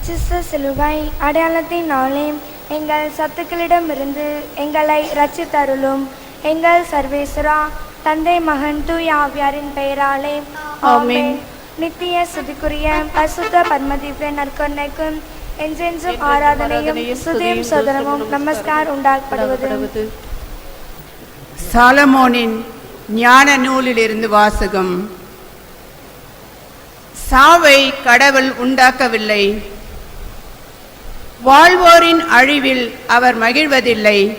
அச்சிச சிலுவை அடையாளத்தினாலே எங்கள் சத்துக்களிடமிருந்து எங்களை ரட்சித்தருளும் எங்கள் சர்வேஸ்வரா தந்தை மகன் தூய் ஆவியாரின் பெயராலே. ஆமென். நித்திய சுதிக்குரிய பசுத்த பத்மதிவ்ய நற்கொன்னைக்கும் என்றென்றும் ஆராதனையும் சுதியும் சோதனமும் நமஸ்கார் உண்டாக்கப்படுவது சாலமோனின் ஞான நூலிலிருந்து வாசகம். சாவை கடவுள் உண்டாக்கவில்லை. வாழ்வோரின் அழிவில் அவர் மகிழ்வதில்லை.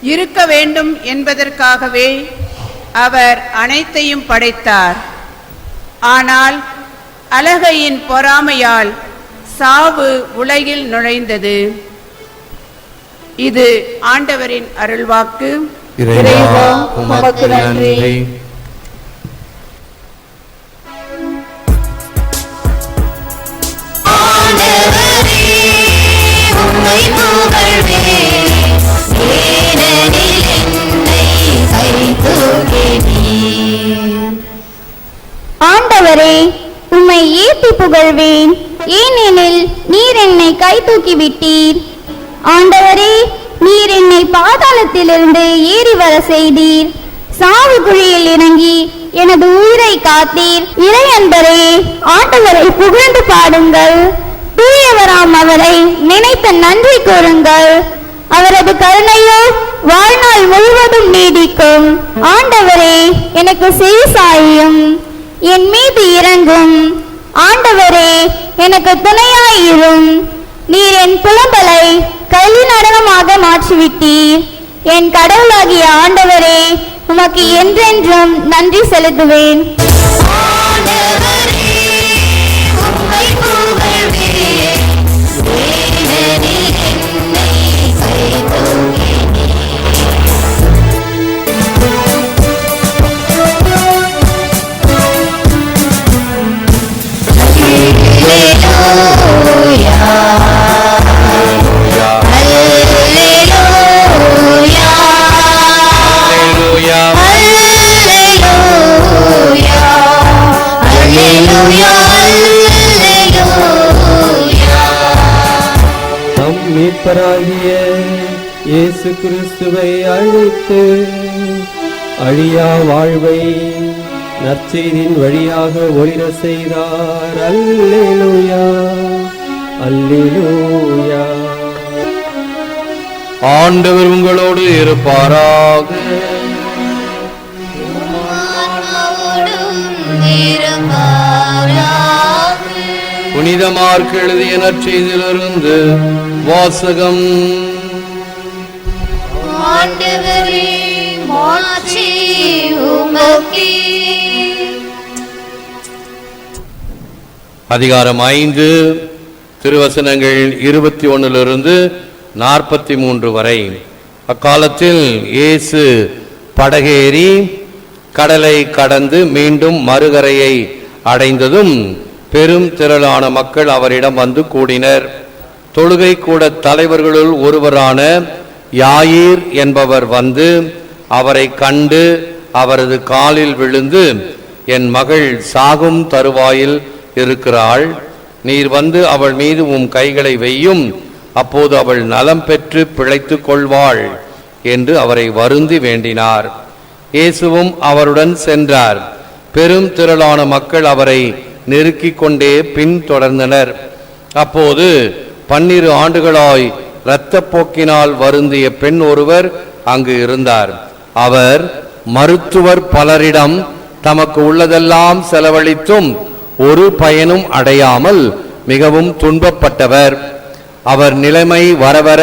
இருக்க வேண்டும் என்பதற்காகவே அவர் அனைத்தையும் படைத்தார். ஆனால் அலகையின் பொறாமையால் சாவு உலகில் நுழைந்தது. இது ஆண்டவரின் அருள்வாக்கு. இறைவா உமக்கு நன்றி. ஆண்டவரே உம்மை ஏத்தி புகழ்வேன். ஏனெனில் நீர் என்னை கை தூக்கி விட்டீர் ஆண்டவரே நீர் என்னை பாதாளத்திலிருந்து ஏறி வர செய்தீர். சாவு குழியில் இறங்கி எனது உயிரை காத்தீர். இறை அன்பரே ஆண்டவரை புகழ்ந்து பாடுங்கள். தூயவராம் அவரை நினைத்த நன்றி கூறுங்கள். அவரது கருணையோ வாழ்நாள் முழுவதும் நீடிக்கும். ஆண்டவரே எனக்கு செவி சாயும். என் மீது இறங்கும். ஆண்டவரே எனக்கு துணையாயிரும். நீர் என் புலம்பலை கல்வி நடனமாக மாற்றிவிட்டீர். என் கடவுளாகிய ஆண்டவரே உமக்கு என்றென்றும் நன்றி செலுத்துவேன். நம் மீட்பராகிய இயேசு கிறிஸ்துவை அழைத்து அழியா வாழ்வை நற்செய்தின் வழியாக ஒளிர செய்தார். அல்லேலூயா அல்லேலூயா. ஆண்டவர் உங்களோடு இருப்பாராக. புனித மார்க் எழுதிய நற்செய்தியிலிருந்து வாசகம். ஆண்டவரே மாட்சி உமக்கே அதிகாரம் ஐந்து திருவசனங்கள் இருபத்தி ஒன்னிலிருந்து நாற்பத்தி மூன்று வரை. அக்காலத்தில் இயேசு படகேறி கடலை கடந்து மீண்டும் மறுகரையை அடைந்ததும் பெரும் திரளான மக்கள் அவரிடம் வந்து கூடினர். தொழுகை கூட தலைவர்களுள் ஒருவரான யாயீர் என்பவர் வந்து அவரை கண்டு அவரது காலில் விழுந்து என் மகள் சாகும் தருவாயில் இருக்கிறாள். நீர் வந்து அவள் மீது உம் கைகளை வெய்யும். அப்போது அவள் நலம் பெற்று பிழைத்து கொள்வாள் என்று அவரை வருந்தி வேண்டினார். இயேசுவும் அவருடன் சென்றார். பெரும் திரளான மக்கள் அவரை நெருக்கிக் கொண்டே பின்தொடர்ந்தனர் அப்போது பன்னிரு ஆண்டுகளாய் இரத்தப்போக்கினால் வருந்திய பெண் ஒருவர் அங்கு இருந்தார். அவர் மருத்துவர் பலரிடம் தமக்கு உள்ளதெல்லாம் செலவழித்தும் ஒரு பயனும் அடையாமல் மிகவும் துன்பப்பட்டவர். அவர் நிலைமை வரவர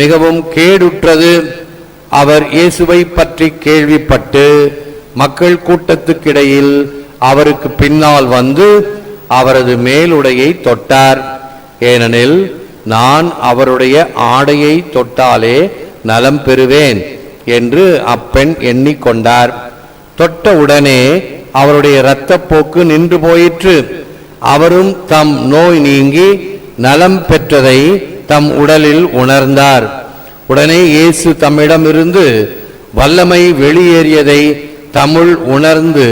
மிகவும் கேடுற்றது. அவர் இயேசுவை பற்றி கேள்விப்பட்டு மக்கள் கூட்டத்துக்கிடையில் அவருக்கு பின்னால் வந்து அவரது மேலுடையை தொட்டார். ஏனெனில் நான் அவருடைய ஆடையை தொட்டாலே நலம் பெறுவேன் என்று அப்பெண் எண்ணிக்கொண்டார். தொட்ட உடனே அவருடைய இரத்தப்போக்கு நின்று போயிற்று. அவரும் தம் நோய் நீங்கி நலம் பெற்றதை தம் உடலில் உணர்ந்தார். உடனே இயேசு தம்மிடமிருந்து வல்லமை வெளியேறியதை தமிழ் உணர்ந்து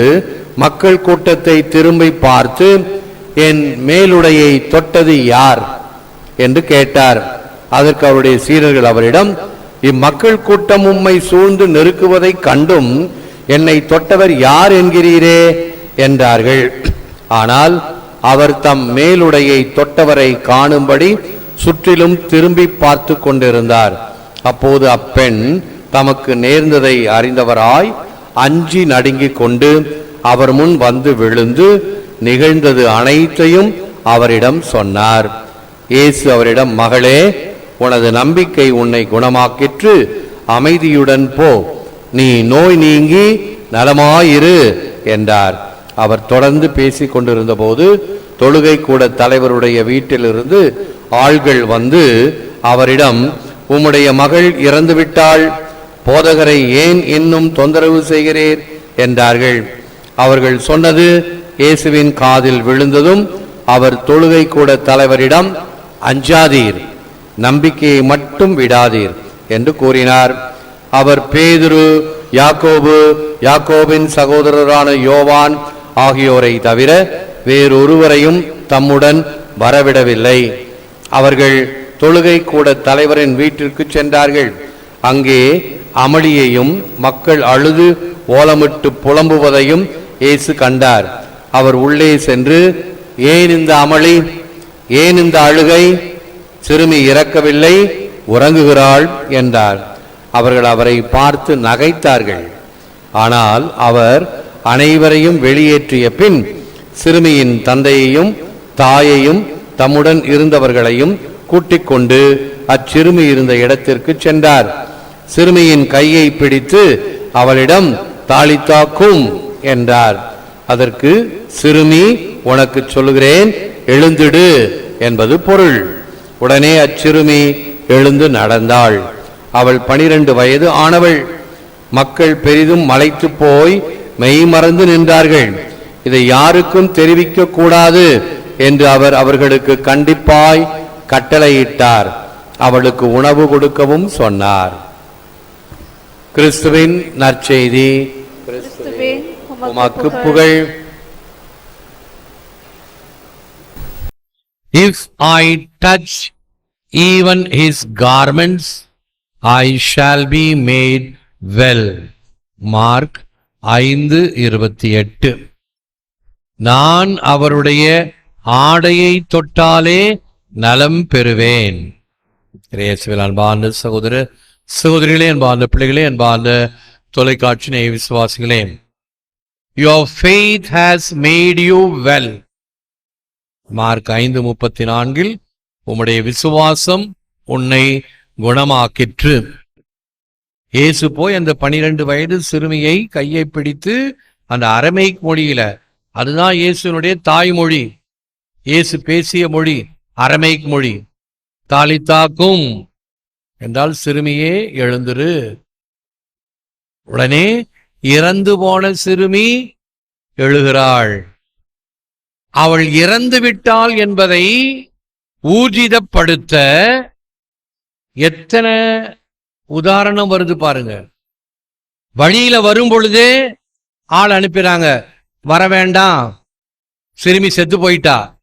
மக்கள் கூட்டத்தை திரும்பி பார்த்து என் மேலுடையை தொட்டது யார்? என்று கேட்டார். அதற்கு அவருடைய சீரர்கள் அவரிடம் இம்மக்கள் கூட்டம் உம்மை சூழ்ந்து நெருக்குவதைக் கண்டும் என்னை தொட்டவர் யார் என்கிறீரே என்றார்கள். ஆனால் அவர் தம் மேலுடையை தொட்டவரை காணும்படி சுற்றிலும் திரும்பி பார்த்து கொண்டிருந்தார். அப்போது அப்பெண் தமக்கு நேர்ந்ததை அறிந்தவராய் அஞ்சி நடுங்கிக் கொண்டு அவர் முன் வந்து விழுந்து நிகழ்ந்தது அனைத்தையும் அவரிடம் சொன்னார். இயேசு அவரிடம் மகளே உனது நம்பிக்கை உன்னை குணமாக்கிற்று. அமைதியுடன் போ. நீ நோய் நீங்கி நலமாயிரு என்றார். அவர் தொடர்ந்து பேசி கொண்டிருந்த போது தொழுகை கூட தலைவருடைய வீட்டிலிருந்து ஆள்கள் வந்து அவரிடம் உம்முடைய மகள் இறந்துவிட்டாள் போதகரை ஏன் இன்னும் தொந்தரவு செய்கிறீர்? என்றார்கள். அவர்கள் சொன்னது இயேசுவின் காதில் விழுந்ததும் அவர் தொழுகை கூட தலைவரிடம் அஞ்சாதீர் நம்பிக்கையை மட்டும் விடாதீர் என்று கூறினார். அவர் பேதுரு யாக்கோபு யாக்கோபின் சகோதரரான யோவான் ஆகியோரை தவிர வேறொருவரையும் தம்முடன் வரவிடவில்லை. அவர்கள் தொழுகை கூட தலைவரின் வீட்டிற்கு சென்றார்கள். அங்கே அமளியையும் மக்கள் அழுது ஓலமிட்டு புலம்புவதையும் இயேசு கண்டார். அவர் உள்ளே சென்று ஏன் இந்த அமளி? ஏன் இந்த அழுகை? சிறுமி இறக்கவில்லை உறங்குகிறாள் என்றார். அவர்கள் அவரை பார்த்து நகைத்தார்கள். ஆனால் அவர் அனைவரையும் வெளியேற்றிய பின் சிறுமியின் தந்தையையும் தாயையும் தம்முடன் இருந்தவர்களையும் கூட்டிக் கொண்டு அச்சிறுமி இருந்த இடத்திற்கு சென்றார். சிறுமியின் கையை பிடித்து அவளிடம் தாளித்தாக்கும் என்றார். அதற்கு சிறுமி உனக்கு சொல்லுகிறேன் எழுந்திடு என்பது பொருள். உடனே அச்சிறுமி எழுந்து நடந்தாள். அவள் பனிரெண்டு வயது ஆனவள். மக்கள் பெரிதும் மலைத்து போய் மெய் மறந்து நின்றார்கள். இதை யாருக்கும் தெரிவிக்க கூடாது என்று அவர் அவர்களுக்கு கண்டிப்பாய் கட்டளையிட்டார். அவளுக்கு உணவு கொடுக்கவும் சொன்னார். கிறிஸ்துவின் நற்செய்தி. உமக்கு புகழ். If I touch even his garments, I shall be made well Mark ஐந்து இருபத்தி எட்டு. நான் அவருடைய ஆடையை தொட்டாலே நலம் பெறுவேன். இயேசுவில் அன்பார்ந்த சகோதர சகோதரிகளே அன்பார்ந்த பிள்ளைகளே அன்பார்ந்த தொலைக்காட்சி நேய விசுவாசிகளே your faith has made you well Mark ஐந்து முப்பத்தி நான்கில் உம்முடைய விசுவாசம் உன்னை குணமாக்கிற்று. இயேசு போய் அந்த பனிரெண்டு வயது சிறுமியை கையை பிடித்து அந்த அரமைக் மொழியில அதுதான் இயேசுனுடைய தாய்மொழி. இயேசு பேசிய மொழி அரமைக் மொழி. தாலித்தாக்கும் என்றால் சிறுமியே எழுந்துரு. உடனே இறந்து போன சிறுமி எழுகிறாள். அவள் இறந்து விட்டாள் என்பதை ஊர்ஜிதப்படுத்த எத்தனை உதாரணம் வருது பாருங்க. வழியில வரும் பொழுதே ஆள் அனுப்பிறாங்க. வர வேண்டாம். சிறுமி செத்து போயிட்டா.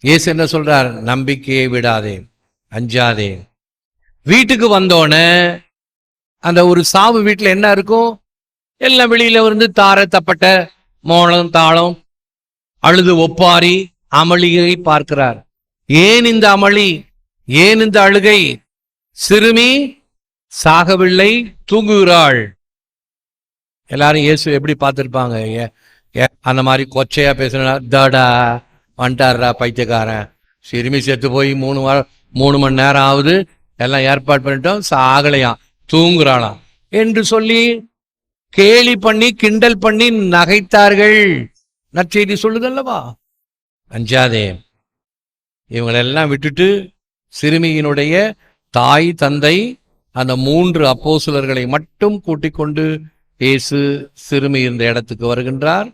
ஏசு என்ன சொல்றார்? நம்பிக்கையை விடாதே. அஞ்சாதே. வீட்டுக்கு வந்தோடனே அந்த ஒரு சாவு வீட்டுல என்ன இருக்கும்? எல்லாம் வெளியில இருந்து தார தப்பட்ட மோளம் தாளம் அழுது ஒப்பாரி அமளியை பார்க்கிறார். ஏன் இந்த அமளி? ஏன் இந்த அழுகை? சிறுமி சாகவில்லை தூங்குகிறாள். எல்லாரும் இயேசு எப்படி பார்த்திருப்பாங்க? ஏ- ஏ- அந்த மாதிரி கொச்சையா பேசுனா தடா வந்துட்டாருடா பைத்தியக்காரன். சிறுமி செத்து போய் மூணு வாரம் மூணு மணி நேரம் ஆகுது. எல்லாம் ஏற்பாடு பண்ணிட்டோம். சாகலையாம் தூங்குறாளாம் என்று சொல்லி கேலி பண்ணி கிண்டல் பண்ணி நகைத்தார்கள். நற்செய்தி சொல்லுதல்லவா அஞ்சாதே இவங்களெல்லாம் விட்டுட்டு சிறுமியினுடைய தாய் தந்தை அந்த மூன்று அப்போசுலர்களை மட்டும் கூட்டிக் கொண்டு இயேசு சிறுமி இந்த இடத்துக்கு வருகின்றார்.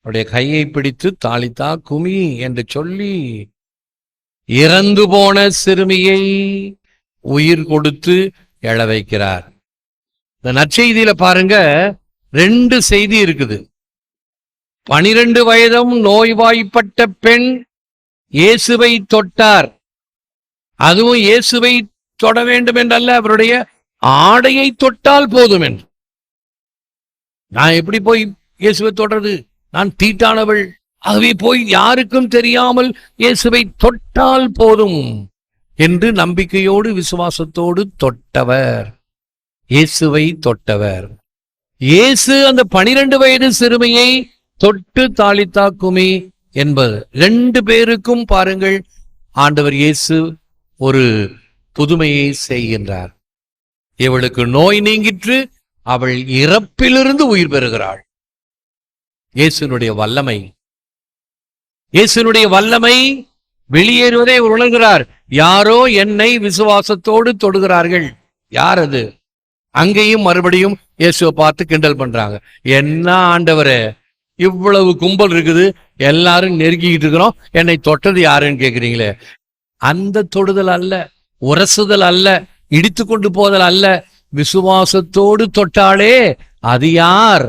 அவருடைய கையை பிடித்து தாளித்தா குமி என்று சொல்லி இறந்து போன சிறுமியை உயிர் கொடுத்து எழ வைக்கிறார். இந்த நற்செய்தியில பாருங்க ரெண்டு செய்தி இருக்குது. பனிரெண்டு வயதும் நோய்வாய்ப்பட்ட பெண் இயேசுவை தொட்டார். அதுவும் இயேசுவை தொட வேண்டும் என்றல்ல அவருடைய ஆடையை தொட்டால் போதும் என்று. நான் எப்படி போய் இயேசுவை தொடர்றது நான் தீட்டானவள். ஆகவே போய் யாருக்கும் தெரியாமல் இயேசுவை தொட்டால் போதும் என்று நம்பிக்கையோடு விசுவாசத்தோடு தொட்டவர். இயேசுவை தொட்டவர். இயேசு அந்த பனிரெண்டு வயது சிறுமியை தொட்டு தாளித்தா என்பது. ரெண்டு பேருக்கும் பாருங்கள் ஆண்டவர் இயேசு ஒரு புதுமையை செய்கின்றார். இவளுக்கு நோய் நீங்கிற்று அவள் இறப்பிலிருந்து உயிர் பெறுகிறாள். இயேசுனுடைய வல்லமை. இயேசுனுடைய வல்லமை வெளியேறுவதை உணர்கிறார். யாரோ என்னை விசுவாசத்தோடு தொடுகிறார்கள். யார் அது? அங்கேயும் மறுபடியும் இயேசுவை பார்த்து கிண்டல் பண்றாங்க. என்ன ஆண்டவரே இவ்வளவு கும்பல் இருக்குது எல்லாரும் நெருங்கிக்கிட்டு இருக்கிறோம் என்னை தொட்டது யாருன்னு கேக்குறீங்களே? அந்த தொடுதல் அல்ல உரசுதல் அல்ல இடித்து கொண்டு போதல் அல்ல. விசுவாசத்தோடு தொட்டாலே அது யார்?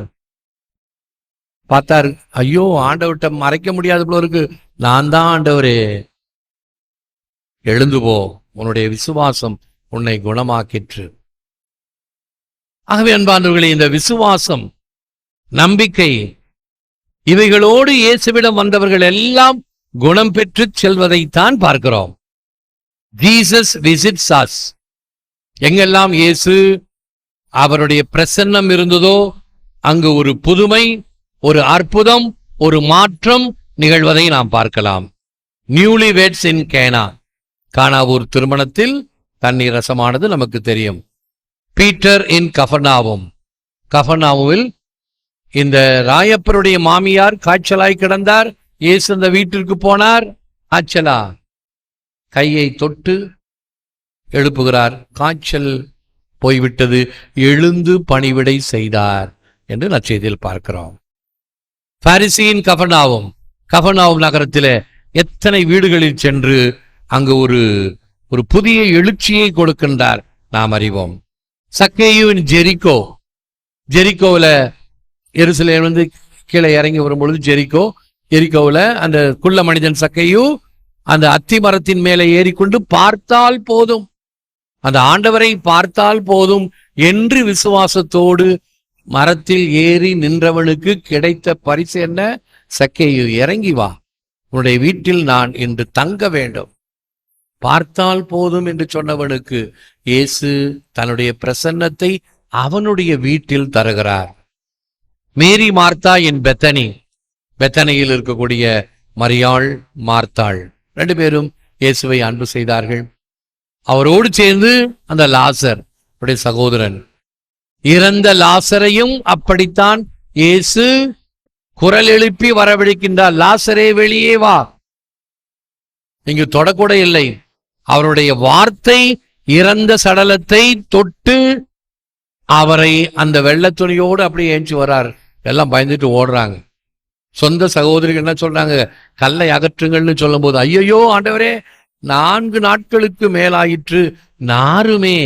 பார்த்தாரு ஐயோ ஆண்டவர்கிட்ட மறைக்க முடியாத போல இருக்கு. நான் தான் ஆண்டவரே. எழுந்து போ உன்னுடைய விசுவாசம் உன்னை குணமாக்கிற்று. ஆகவே அன்பானவர்களே இந்த விசுவாசம் நம்பிக்கை இவைகளோடு இயேசுவிடம் வந்தவர்கள் எல்லாம் குணம் பெற்று செல்வதைத்தான் பார்க்கிறோம். ஜீசஸ் விசிட் சாஸ் எங்கெல்லாம் இயேசு அவருடைய பிரசன்னம் இருந்ததோ அங்கு ஒரு புதுமை ஒரு அற்புதம் ஒரு மாற்றம் நிகழ்வதை நாம் பார்க்கலாம். நியூலி வெட்ஸ் இன் கேனா கானாவூர் திருமணத்தில் தண்ணீர் ரசமானது நமக்கு தெரியும். பீட்டர் இன் கஃபர்னாவும் கஃபர்னாவுவில் இந்த ராயப்பருடைய மாமியார் காய்ச்சலாய் கிடந்தார். இயேசு அந்த வீட்டிற்கு போனார். ஆச்சலா. கையை தொட்டு எழுப்புகிறார். காய்ச்சல் போய்விட்டது. எழுந்து பணிவிடை செய்தார் என்று நற்செய்தியில் பார்க்கிறோம். பாரிசியின் கஃபனாவும் கஃபனாவும் நகரத்தில் எத்தனை வீடுகளில் சென்று அங்கு ஒரு ஒரு புதிய எழுச்சியை கொடுக்கின்றார் நாம் அறிவோம். சக்கேயுவின் ஜெரிகோ ஜெரிகோவில் எருசலேம் வந்து கீழே இறங்கி வரும்பொழுது ஜெரிகோ எரிக்கோவில் அந்த குள்ள மனிதன் சக்கையு அந்த அத்தி மரத்தின் மேலே ஏறிக்கொண்டு பார்த்தால் போதும். அந்த ஆண்டவரை பார்த்தால் போதும் என்று விசுவாசத்தோடு மரத்தில் ஏறி நின்றவனுக்கு கிடைத்த பரிசு என்ன? சக்கையு இறங்கி வா. உன்னுடைய வீட்டில் நான் இன்று தங்க வேண்டும். பார்த்தால் போதும் என்று சொன்னவனுக்கு இயேசு தன்னுடைய பிரசன்னத்தை அவனுடைய வீட்டில் தருகிறார். மேரி மார்த்தா என் பெத்தனி பெத்தனையில் இருக்கக்கூடிய மரியாள் மார்த்தாள். ரெண்டு பேரும் இயேசுவை அன்பு செய்தார்கள். அவரோடு சேர்ந்து அந்த லாசர் அவருடைய சகோதரன். இறந்த லாசரையும் அப்படித்தான் இயேசு குரல் எழுப்பி வரவழைக்கின்றார். லாசரே வெளியே வா. இங்கு தொடக்கூட இல்லை. அவருடைய வார்த்தை இறந்த சடலத்தை தொட்டு அவரை அந்த வெள்ளத்துணியோடு அப்படியே ஏஞ்சி வர்றார் எல்லாம் பயந்துட்டு ஓடுறாங்க. சொந்த சகோதரிகள் என்ன சொல்றாங்க கல்லை அகற்றுங்கள்னு சொல்லும் போது ஐயையோ ஆண்டவரே நான்கு நாட்களுக்கு மேலாயிற்று நாருமே.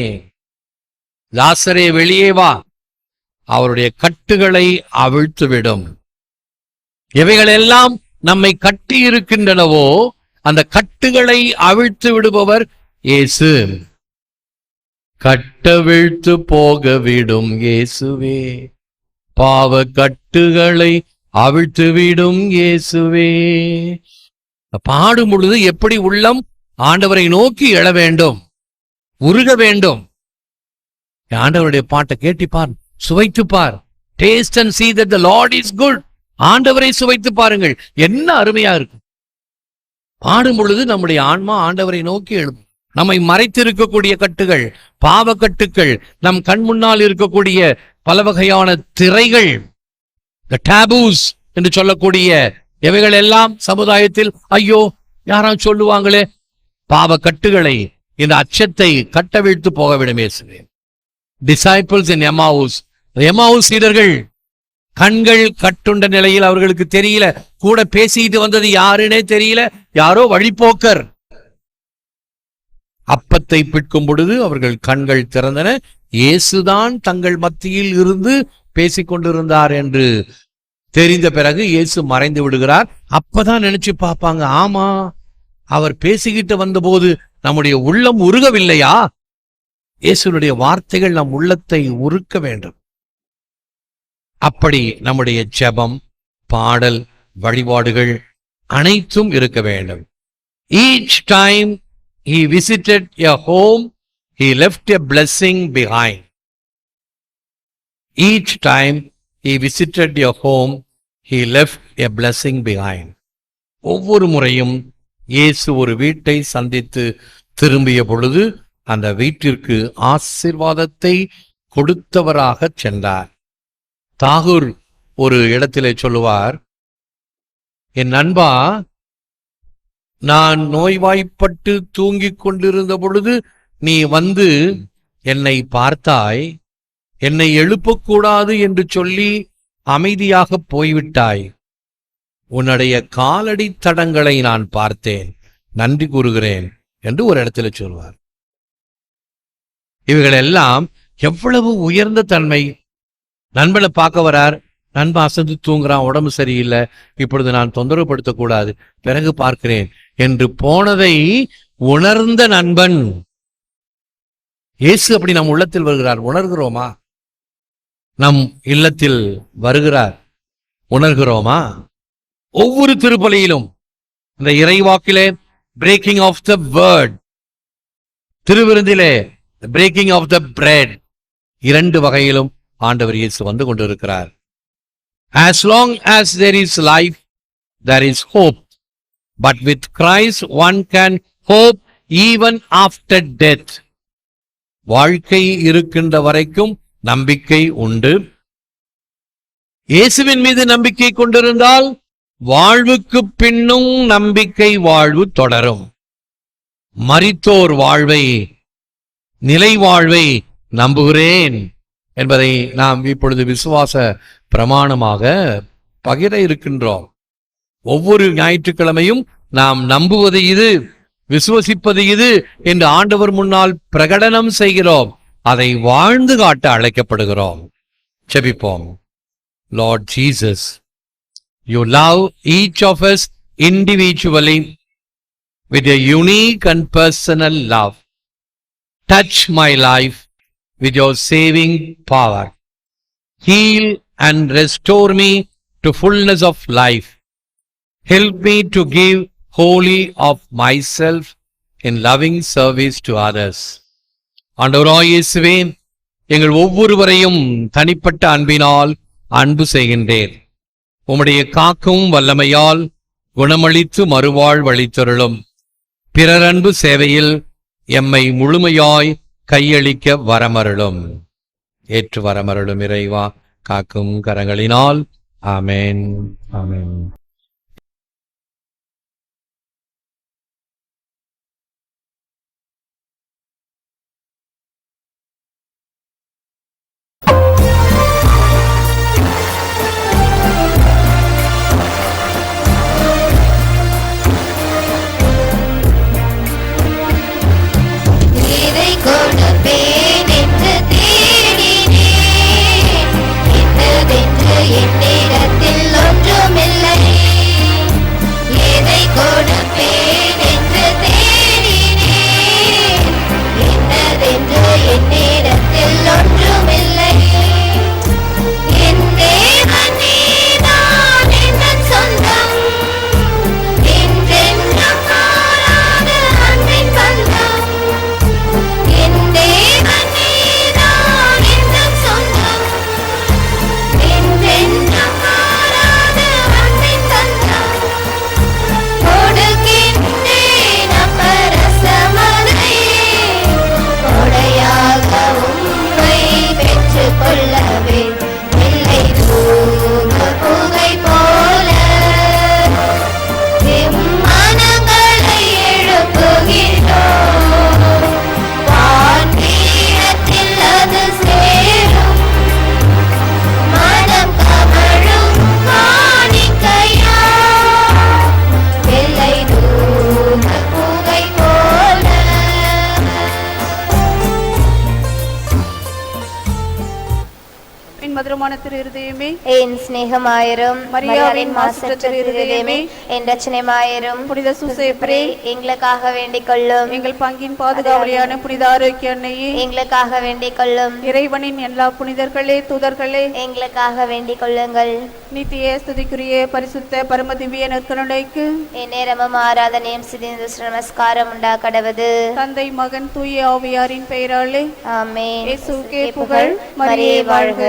லாசரே வெளியே வா. அவருடைய கட்டுகளை அவிழ்த்துவிடும். இவைகளெல்லாம் நம்மை கட்டி இருக்கின்றனவோ அந்த கட்டுகளை அவிழ்த்து விடுபவர் இயேசு. கட்டவிழ்த்து போக விடும் இயேசுவே. பாவ கட்டுகளை அவிழ்த்து விடும் இயேசுவே. பாடும் பொழுது எப்படி உள்ளம் ஆண்டவரை நோக்கி எழ வேண்டும் உருக வேண்டும். ஆண்டவருடைய பாட்டை கேட்டிப்பார் சுவைத்துப்பார் taste and see that the Lord is good ஆண்டவரை சுவைத்து பாருங்கள். என்ன அருமையா இருக்கு. பாடும் பொழுது நம்முடைய ஆன்மா ஆண்டவரை நோக்கி எழும். நம்மை மறைத்திருக்கக்கூடிய கட்டுகள் பாவ நம் கண் முன்னால் இருக்கக்கூடிய பல வகையான திரைகள் the என்று சொல்லக்கூடிய இவைகள் எல்லாம் சமுதாயத்தில் ஐயோ யாரும் சொல்லுவாங்களே பாவ கட்டுகளை இந்த அச்சத்தை கட்டவிழ்த்து போக விடும் இயேசுவே டிசைபிள்ஸ் இன் எமாவுஸ் எமாவுஸ் சீடர்கள் கண்கள் கட்டுண்ட நிலையில் அவர்களுக்கு தெரியல. கூட பேசிட்டு வந்தது யாருன்னே தெரியல. யாரோ வழிபோக்கர். அப்பத்தை பிட்கும் பொழுது அவர்கள் கண்கள் திறந்தன. இயேசுதான் தங்கள் மத்தியில் இருந்து பேசிக்கொண்டிருந்தார் என்று தெரிந்த பிறகு இயேசு மறைந்து விடுகிறார். அப்பதான் நினைச்சு பார்ப்பாங்க ஆமா அவர் பேசிக்கிட்டு வந்தபோது நம்முடைய உள்ளம் உருகவில்லையா? இயேசுனுடைய வார்த்தைகள் நம் உள்ளத்தை உருக்க வேண்டும். அப்படி நம்முடைய ஜெபம் பாடல் வழிபாடுகள் அனைத்தும் இருக்க வேண்டும். Each time he visited a home he left a blessing behind each time he visited your home he left a blessing behind. ஒவ்வொரு முறையும் இயேசு ஒரு வீட்டை சந்தித்து திரும்பிய பொழுது அந்த வீட்டிற்கு ஆசீர்வாதத்தை கொடுத்தவராக சென்றார். தாகூர் ஒரு இடத்திலே சொல்லுவார் என் நண்பா நான் நோய்வாய்ப்பட்டு தூங்கிக் கொண்டிருந்த பொழுது நீ வந்து என்னை பார்த்தாய். என்னை எழுப்பக்கூடாது என்று சொல்லி அமைதியாக போய்விட்டாய். உன்னுடைய காலடி தடங்களை நான் பார்த்தேன். நன்றி கூறுகிறேன் என்று ஒரு இடத்துல சொல்வார். இவைகளெல்லாம் எவ்வளவு உயர்ந்த தன்மை. நண்பனை பார்க்க வரார். நண்பன் அசந்து தூங்குறான் உடம்பு சரியில்லை. இப்பொழுது நான் தொந்தரவுப்படுத்தக்கூடாது பிறகு பார்க்கிறேன் என்று போனதை உணர்ந்த நண்பன். இயேசு அப்படி நம் உள்ளத்தில் வருகிறார். உணர்கிறோமா? நம் இல்லத்தில் வருகிறார். உணர்கிறோமா? ஒவ்வொரு திருப்பலியிலும் இந்த இறைவாக்கிலே பிரேக்கிங் ஆஃப் த வேர்ட் திருவிருந்திலே பிரேக்கிங் ஆஃப் த பிரெட் இரண்டு வகையிலும் ஆண்டவர் இயேசு வந்து கொண்டிருக்கிறார். As long as there is life there is hope but with Christ one can hope even after death வாழ்க்கை இருக்கின்ற வரைக்கும் நம்பிக்கை உண்டு. இயேசுவின் மீது நம்பிக்கை கொண்டிருந்தால் வாழ்வுக்கு பின்னும் நம்பிக்கை வாழ்வு தொடரும். மறித்தோர் வாழ்வை நிலை வாழ்வை நம்புகிறேன் என்பதை நாம் இப்பொழுது விசுவாச பிரமாணமாக பகிர இருக்கின்றோம். ஒவ்வொரு ஞாயிற்றுக்கிழமையும் நாம் நம்புவது இது விசுவசிப்பது இது என்று ஆண்டவர் முன்னால் பிரகடனம் செய்கிறோம். அதை வாழ்ந்து காட்ட அழைக்கப்படுகிறோம் செபிப்போம் Lord Jesus you love each of us individually with a unique and personal love. Touch my life with your saving power. Heal and restore me to fullness of life. Help me to give wholly of myself in loving service to others. ஆண்டவராயேசுவே எங்கள் ஒவ்வொருவரையும் தனிப்பட்ட அன்பினால் அன்பு செய்கின்றேன். உம்முடைய காக்கும் வல்லமையால் குணமளித்து மறுவாழ் வழித்தருளும். பிறரன்பு சேவையில் எம்மை முழுமையாய் கையளிக்க வரமருளும். ஏற்று வரமருளும் இறைவா காக்கும் கரங்களினால். ஆமேன். ஆமேன். ரச்சனைமாயிரும் புனித சுசேப்பரே எங்களுக்காக வேண்டிக் கொள்ளும் எங்கள் பங்கின் பாதுகாவலியான புனித ஆரோக்கிய அன்னையே எங்களுக்காக வேண்டிக் கொள்ளும் இறைவனின் எல்லா புனிதர்களே தூதர்களே எங்களுக்காக வேண்டிக் கொள்ளுங்கள் நித்திய ஸ்துதிக்குரிய பரிசுத்த பரமதிவிய நற்கருணைக்கு என் நேரமும் ஆராதனையும் சிதைந்து நமஸ்காரம் உண்டா கடவது தந்தை மகன் தூய ஆவியாரின் பெயராலே இயேசுவுக்கே புகழ், மரியே வாழ்க.